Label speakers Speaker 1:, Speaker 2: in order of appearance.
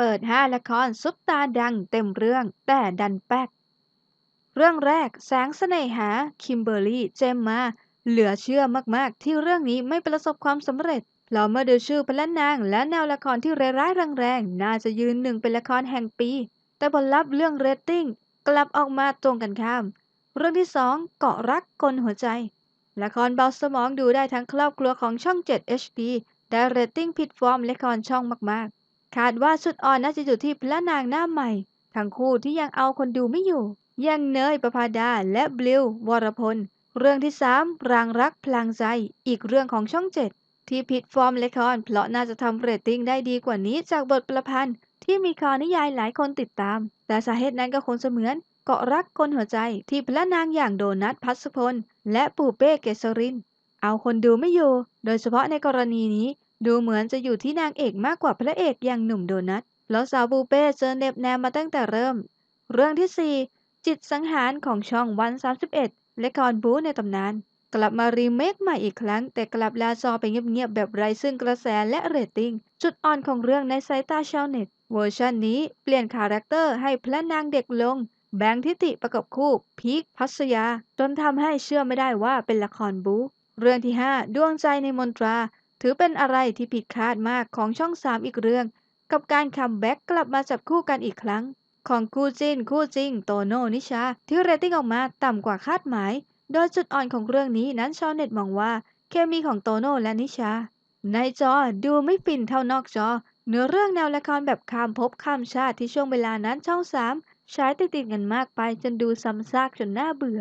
Speaker 1: เปิดห้าละครซุปตาดังเต็มเรื่องแต่ดันแป๊ก เรื่องแรกแสงเสน่หา คิมเบอร์รี่ เจมมา เหลือเชื่อมากๆ ที่เรื่องนี้ไม่ประสบความสำเร็จ เราเมื่อดูชื่อพระนนาง และแนวละครที่ร้ายๆแรงๆ น่าจะยืนหนึ่งเป็นละครแห่งปี แต่ผลลัพธ์เรื่องเรตติ้งกลับออกมาตรงกันข้าม เรื่องที่สองเกาะรักกลหัวใจ ละครเบาสมองดูได้ทั้งครอบครัวของช่อง 7 HD ได้เรตติ้งผิดฟอร์มละครช่องมาก คาดว่าสุดอ่อนน่าจะอยู่ที่พระนางหน้าใหม่ ทั้งคู่ที่ยังเอาคนดูไม่อยู่ย่างเนยประภาดาและบลิววรพล เรื่องที่3รางรักพลางใจ อีกเรื่องของช่อง7ที่ผิดฟอร์มละครเพราะน่าจะทำเรตติ้งได้ดีกว่านี้จากบทประพันธ์ ที่มีคอนิยายหลายคนติดตาม แต่สาเหตุนั้นก็คงเสมือนเกาะรักคนหัวใจที่พระนางอย่างโดนัทพัสพล และปูเป้เกษริน เอาคนดูไม่อยู่ โดยเฉพาะในกรณีนี้ ดูเหมือนจะอยู่ที่นางเอกมากกว่าพระเอกอย่างหนุ่มโดนัทเพราะสาวปูเป้เจอเน็บแนมมาตั้งแต่เริ่ม เรื่องที่ 4 จิตสังหารของช่องวัน31และครบูในตำนาน กลับมารีเมคใหม่อีกครั้ง แต่กลับลาจอไปเงียบๆแบบไร้ซึ่งกระแสและเรตติ้งจุดอ่อนของเรื่องในสายตาชาวเน็ต เวอร์ชันนี้เปลี่ยนคาแรคเตอร์ให้พระนางเด็กลง แบงค์ทิติประกบคู่พีคพัสยา จนทำให้เชื่อไม่ได้ว่าเป็นละครบูเรื่องที่ 5 ดวงใจในมนตรา ถือเป็นอะไรที่ผิดคาดมากของช่อง 3 อีกเรื่อง กับการคัมแบ็กกลับมาจับคู่กันอีกครั้ง ของคู่จินคู่จริงโตโน่นิชา ที่เรตติ้งออกมาต่ำกว่าคาดหมาย โดยจุดอ่อนของเรื่องนี้นั้นชาวเน็ตมองว่า เคมีของโตโน่และนิชา ในจอดูไม่ฟินเท่านอกจอ เนื้อเรื่องแนวละครแบบข้ามภพข้ามชาติที่ช่วงเวลานั้นช่อง 3 ใช้ติดติดกันมากไปจนดูซ้ำซากจนน่าเบื่อ